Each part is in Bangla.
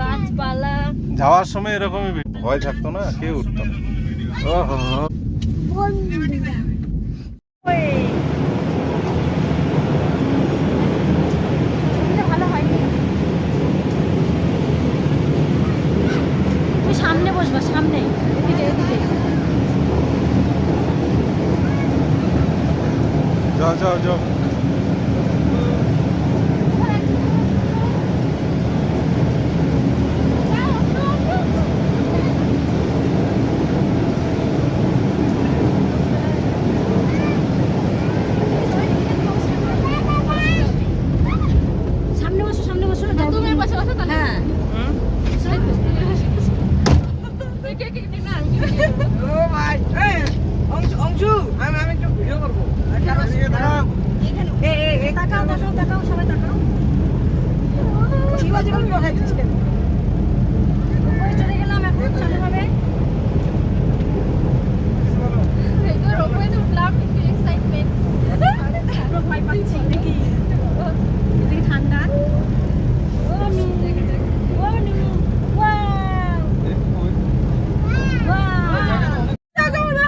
গাছপালা। যাওয়ার সময় এরকমই ভয় থাকতো না? কেউ উঠতো? না সামনে বসবা সামনে এদিকে এদিকে। যাও যাও যাও সামনে বসো সামনে বসো তুমি এর পাশে বসো তাহলে। হ্যাঁ তুই কে কে দিন আমি কি ও ভাই এই অংশু অংশু আমি আমি একটু ভিডিও করব দাঁড়াও এখানে এই এই এই তাকাও সবাই তাকাও। জীবা জীবন বসাই দিচ্ছে চলে গেলাম এখন চালু হবে এবার ওপরে তো উঠলাম একটু এক্সাইটমেন্ট পুরো ভয় পাচ্ছি দেখি এদিকে ঠান্ডা ও নু ও নু ওয়াও ওয়াও তাকাও না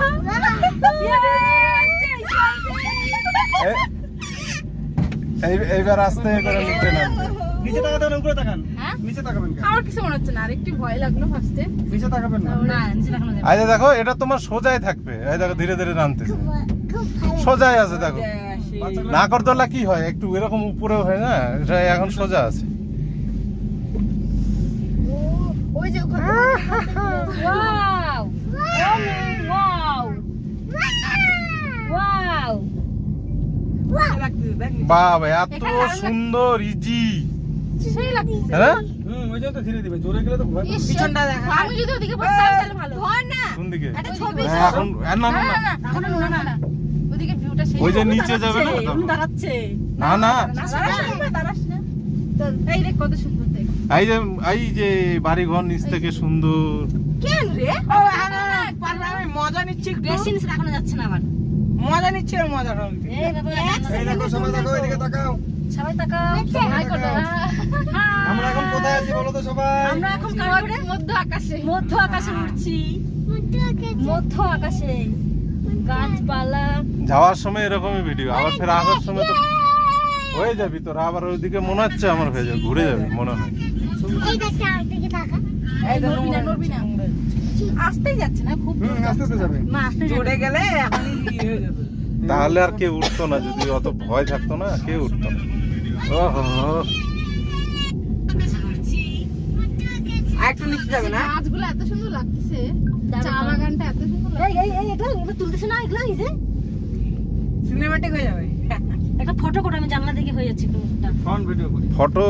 এই এইবার আস্তে করে নিচে নামবে নিচে তাকাতে উপরে তাকান। হ্যাঁ? নিচে তাকাবেন কেন? আমার কিছু মনে হচ্ছে না আর একটু ভয় লাগল ফার্স্টে নিচে তাকাবেন না? না নিচে দেখানো যাবে এই দেখো এটা তোমার সোজাই থাকবে। এই দেখো ধীরে ধীরে নামতেছে সোজাই আছে দেখো। নাগরদোলা কি হয়? একটু এরকম উপরে হয় না? এটা এখন সোজা আছে। ওই যে ওখানে ওয়াও ও নু ওয়াও ওয়াও বাবা এত সুন্দর ইজি হ্যাঁ? ওই জন্য তো ধীরে দিবে জোরে গেলে তো পিছনটা দেখা। আমি যদি ওদিকে বসতাম তাহলে ভালো। হয় না। কোন দিকে? একটা ছবি হ্যাঁ, এখন না। না না না না না। না না না। ওদিকে ভিউটা সেই ওই যে নিচে যাবে না দাঁড়াচ্ছে। না না। দাঁড়াস না, দাঁড়াস না। তো এই দেখ কত সুন্দর দেখ। এই যে এই যে বাড়ি ঘর নিচ থেকে সুন্দর। কেন রে? ও না, না, পারবে, আমি মজা নিচ্ছি যাচ্ছে না মজা নিচ্ছি আর মজাটা এই দেখো সবাই দেখো এদিকে তাকাও। সবাই তাকাও। হাই করো আমরা এখন কোথায় আছি বলো তো সবাই? আমরা এখন মধ্য আকাশে। মধ্য আকাশে উঠছি। মধ্য আকাশে। গাছপালা। যাওয়ার সময় এরকমই ভিডিও আবার ফের আসার সময় তো হয়ে যাবি তোর আবার ওইদিকে মনে হচ্ছে আমার হয়ে যাবে ঘুরে যাবে মনে হয়। এই দেখো। আসতেই যাচ্ছে না খুব আস্তে আস্তে যাবে। মা আসতে জোরে গেলে এখন হয়ে যাবে। তাহলে আর কেউ উঠতো না যদি অত ভয় থাকতো না কেউ উঠতো না। একটু নিচে যাবে না? গাছগুলো এত সুন্দর দাঁড়াও। চা বাগানটা এত সুন্দর এই এই এই এগুলো এগুলো তুলতেছে না এগুলো এই যে। সিনেমাটিক হয়ে যাবে। একটা ফটো করে আমি জানলা দেখে হয়ে যাচ্ছে। ফ্রন্ট ভিডিও করি। ফটো